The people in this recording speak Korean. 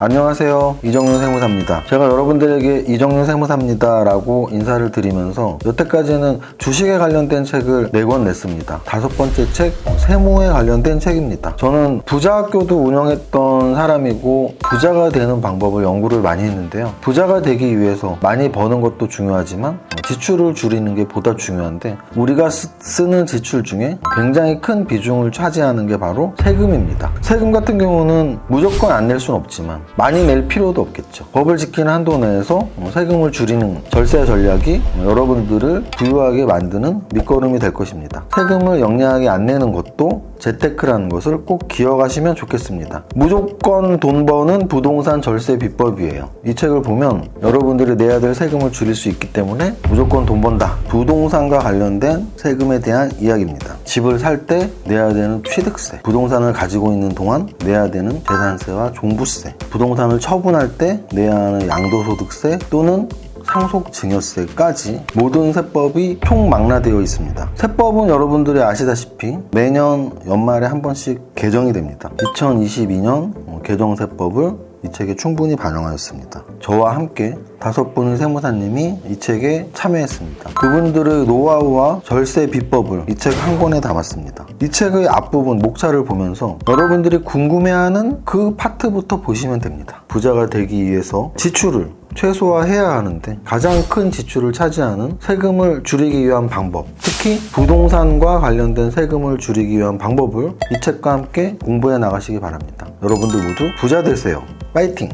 안녕하세요. 이정윤 세무사입니다. 제가 여러분들에게 이정윤 세무사입니다. 라고 인사를 드리면서 여태까지는 주식에 관련된 책을 네권 냈습니다. 다섯 번째 책, 세무에 관련된 책입니다. 저는 부자학교도 운영했던 사람이고 부자가 되는 방법을 연구를 많이 했는데요. 부자가 되기 위해서 많이 버는 것도 중요하지만 지출을 줄이는 게 보다 중요한데 우리가 쓰, 쓰는 지출 중에 굉장히 큰 비중을 차지하는 게 바로 세금입니다. 세금 같은 경우는 무조건 안 낼 수는 없지만 많이 낼 필요도 없겠죠. 법을 지키는 한도 내에서 어, 세금을 줄이는 절세 전략이 여러분들을 부유하게 만드는 밑거름이 될 것입니다. 세금을 영리하게 안 내는 것도 재테크라는 것을 꼭 기억하시면 좋겠습니다. 무조건 돈 버는 부동산 절세 비법이에요. 이 책을 보면 여러분들이 내야 될 세금을 줄일 수 있기 때문에 무조건 돈 번다. 부동산과 관련된 세금에 대한 이야기입니다. 집을 살 때 내야 되는 취득세, 부동산을 가지고 있는 동안 내야 되는 재산세와 종부세, 부동산을 처분할 때 내야 하는 양도소득세 또는 상속증여세까지 모든 세법이 총망라되어 있습니다. 세법은 여러분들이 아시다시피 매년 연말에 한 번씩 개정이 됩니다. 2022년 개정세법을 이 책에 충분히 반영하였습니다. 저와 함께 다섯 분의 세무사님이 이 책에 참여했습니다. 그분들의 노하우와 절세 비법을 이 책 한 권에 담았습니다. 이 책의 앞부분 목차를 보면서 여러분들이 궁금해하는 그 파트부터 보시면 됩니다. 부자가 되기 위해서 지출을 최소화해야 하는데 가장 큰 지출을 차지하는 세금을 줄이기 위한 방법 특히 부동산과 관련된 세금을 줄이기 위한 방법을 이 책과 함께 공부해 나가시기 바랍니다. 여러분들 모두 부자 되세요. 파이팅!